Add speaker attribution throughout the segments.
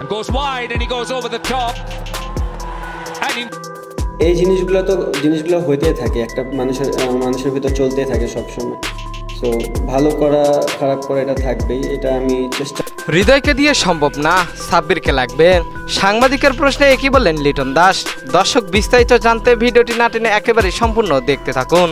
Speaker 1: and goes wide and he goes over the top. And he
Speaker 2: এই জিনিসগুলো তো জিনিসগুলো হইতেই থাকে একটা মানুষের মানুষের ভিতর চলতেই থাকে সবসময়। সো ভালো করা খারাপ করা এটা থাকবেই এটা আমি চেষ্টা
Speaker 3: হৃদয়কে দিয়ে সম্ভব না সাব্বিরকে লাগবে। সাংবাদিকের প্রশ্নে একই বললেন লিটন দাস। দর্শক বিস্তারিত জানতে ভিডিওটি না টেনে একেবারে সম্পূর্ণ দেখতে থাকুন।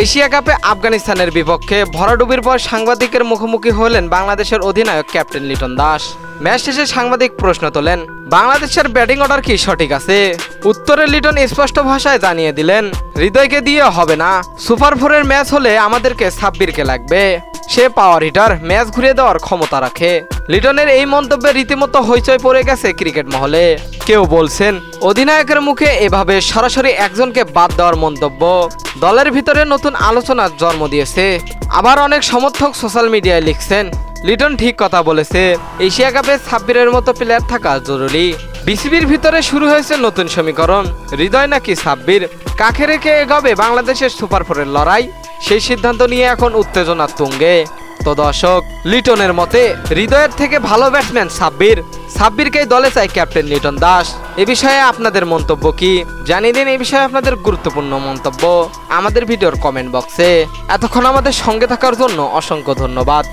Speaker 3: এশিয়া কাপে আফগানিস্তানের বিপক্ষে ভরাডুবির পর সাংবাদিকের মুখোমুখি হলেন বাংলাদেশের অধিনায়ক ক্যাপ্টেন লিটন দাস। ম্যাচ শেষে সাংবাদিক প্রশ্ন তোলেন, বাংলাদেশের ব্যাটিং অর্ডার কি সঠিক আছে? উত্তরে লিটন স্পষ্ট ভাষায় জানিয়ে দিলেন, হৃদয়কে দিয়ে হবে না, সুপার ফোরের ম্যাচ হলে আমাদেরকে সাব্বিরকে লাগবে। সে পাওয়ার হিটার ম্যাচ ঘুরিয়ে দেওয়ার ক্ষমতা রাখে। লিটনের এই মন্তব্যে রীতিমতো হইচই পড়ে গেছে ক্রিকেট মহলে। কেউ বলছেন, অধিনায়কের মুখে এভাবে সরাসরি একজনকে বাদ দেওয়ার মন্তব্য। দলের ভিতরে নতুন আলোচনার জন্ম দিয়েছে। আবার অনেক সমর্থক সোশ্যাল মিডিয়ায় লিখছেন, লিটন ঠিক কথা বলেছে, এশিয়া কাপে সাব্বিরের মতো প্লেয়ার থাকা জরুরি। বিসিবির ভিতরে শুরু হয়েছে নতুন সমীকরণ। হৃদয় নাকি সাব্বির? কাকে রেখে এগোবে বাংলাদেশের সুপার ফোরের লড়াই? সেই সিদ্ধান্ত নিয়ে এখন উত্তেজনা তুঙ্গে। তো দর্শক, লিটনের মতে, হৃদয়ের থেকে ভালো ব্যাটসম্যান সাব্বির। সাব্বিরকেই দলে চাই ক্যাপ্টেন লিটন দাস। এ বিষয়ে আপনাদের মন্তব্য কি? জানিয়ে দিন, এ বিষয়ে আপনাদের গুরুত্বপূর্ণ মন্তব্য। আমাদের ভিডিওর কমেন্ট বক্সে। এতক্ষণ আমাদের সঙ্গে থাকার জন্য অসংখ্য ধন্যবাদ।